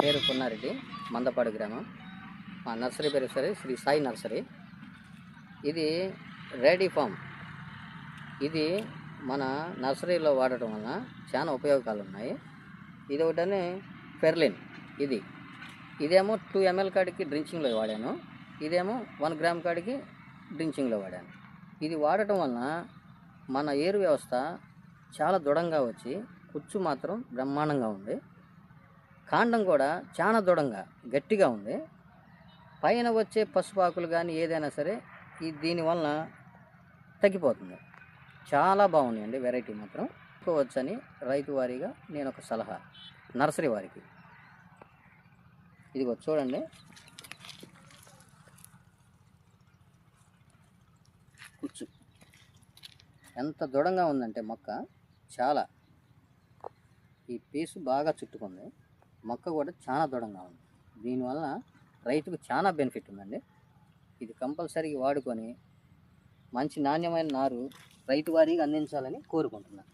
పేరు పున్నారెడ్డి మందపాడు గ్రామం. మా నర్సరీ పేరు సరే శ్రీ సాయి నర్సరీ. ఇది రెడీ ఫామ్. ఇది మన నర్సరీలో వాడటం వలన చాలా ఉపయోగాలు ఉన్నాయి ఇది ఒకటనే ఫెర్లిన్ ఇది. ఇదేమో టూ ఎంఎల్ కాడికి డ్రించింగ్లో వాడాను. ఇదేమో వన్ గ్రామ్ కాడికి డ్రించింగ్లో వాడాను. ఇది వాడటం వలన మన ఏరు వ్యవస్థ చాలా దృఢంగా వచ్చి కుచ్చు మాత్రం బ్రహ్మాండంగా ఉంది. కాండం కూడా చాలా దృఢంగా గట్టిగా ఉంది. పైన వచ్చే పసుపాకులు కానీ ఏదైనా సరే ఈ దీనివలన తగ్గిపోతుంది. చాలా బాగున్నాయండి వెరైటీ మాత్రం. తీసుకోవచ్చని రైతు వారీగా నేను ఒక సలహా నర్సరీ వారికి. ఇదిగో చూడండి. కుచ్చు. ఎంత దృఢంగా ఉందంటే మొక్క చాలా. ఈ పీసు బాగా చుట్టుకుంది. మొక్క కూడా చాలా దృఢంగా ఉంది. దీనివల్ల రైతుకు చాలా బెనిఫిట్ ఉందండి. ఇది కంపల్సరీగా వాడుకొని మంచి నాణ్యమైన నారు రైతు వారికి అందించాలని కోరుకుంటున్నాను.